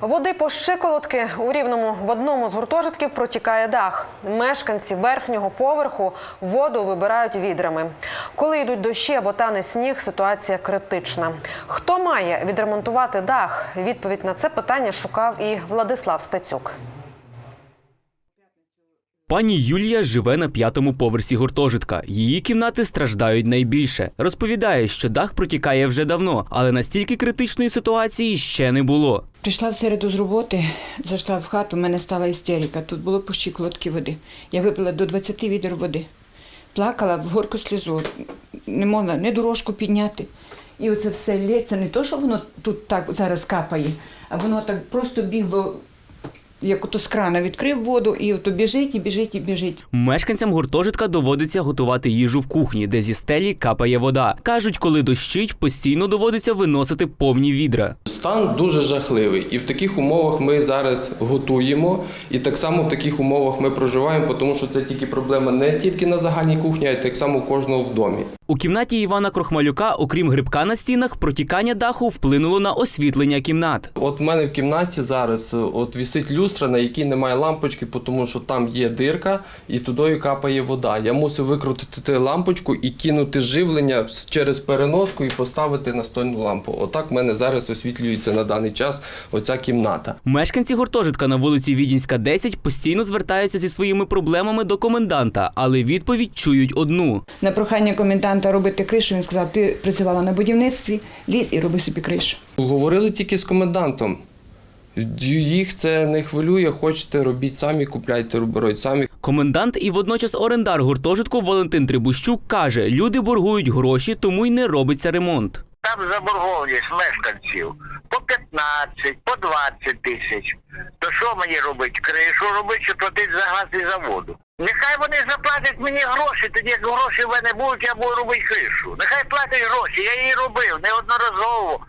Води по щиколотки у рівному в одному з гуртожитків протікає дах. Мешканці верхнього поверху воду вибирають відрами. Коли йдуть дощі або тане сніг, ситуація критична. Хто має відремонтувати дах? Відповідь на це питання шукав і Владислав Стецюк. Пані Юлія живе на п'ятому поверсі гуртожитка. Її кімнати страждають найбільше. Розповідає, що дах протікає вже давно, але настільки критичної ситуації ще не було. Прийшла в середу з роботи, зайшла в хату, в мене стала істерика. Тут було по щиколотки води. Я випила до 20 відер води. Плакала в горку сльозу, не могла ні дорожку підняти. І оце все лється, не то, що воно тут так зараз капає, а воно так просто бігло, як ото з крана відкрив воду, і ото біжить, і біжить, і біжить. Мешканцям гуртожитка доводиться готувати їжу в кухні, де зі стелі капає вода. Кажуть, коли дощить, постійно доводиться виносити повні відра. Стан дуже жахливий, і в таких умовах ми зараз готуємо, і так само в таких умовах ми проживаємо, тому що це тільки проблема не тільки на загальній кухні, а й так само у кожного в домі. У кімнаті Івана Крохмалюка, окрім грибка на стінах, протікання даху вплинуло на освітлення кімнат. От в мене в кімнаті зараз е, от вісить люстра, на якій немає лампочки, тому що там є дирка і тудою капає вода. Я мусив викрутити лампочку і кинути живлення через переноску і поставити настольну лампу. Отак в мене зараз освітлюється на даний час оця кімната. Мешканці гуртожитка на вулиці Відінська, 10 постійно звертаються зі своїми проблемами до коменданта, але відповідь чують одну. На прохання коменданта робити кришу, він сказав, ти працювала на будівництві, лізь і роби собі кришу. Говорили тільки з комендантом. Їх це не хвилює, хочете робіть самі, купляйте, робіть самі. Комендант і водночас орендар гуртожитку Валентин Трибущук каже, люди боргують гроші, тому й не робиться ремонт. Там заборгованість мешканців 15, по 20 тисяч. То що мені робити? Кришу робити чи платити за газ і за воду? Нехай вони заплатять мені гроші, тоді як гроші в мене будуть, я буду робити кришу. Нехай платять гроші, я її робив неодноразово.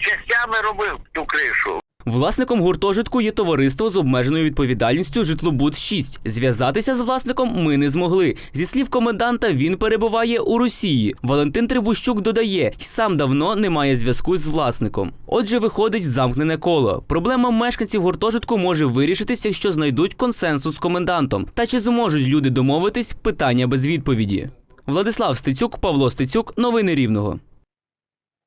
Частями робив ту кришу. Власником гуртожитку є товариство з обмеженою відповідальністю Житлобуд 6 Зв'язатися з власником ми не змогли. Зі слів коменданта, він перебуває у Росії. Валентин Трибущук додає, сам давно не має зв'язку з власником. Отже, виходить замкнене коло. Проблема мешканців гуртожитку може вирішитися, якщо знайдуть консенсус з комендантом. Та чи зможуть люди домовитись? Питання без відповіді. Владислав Стецюк, Павло Стецюк, новини Рівного.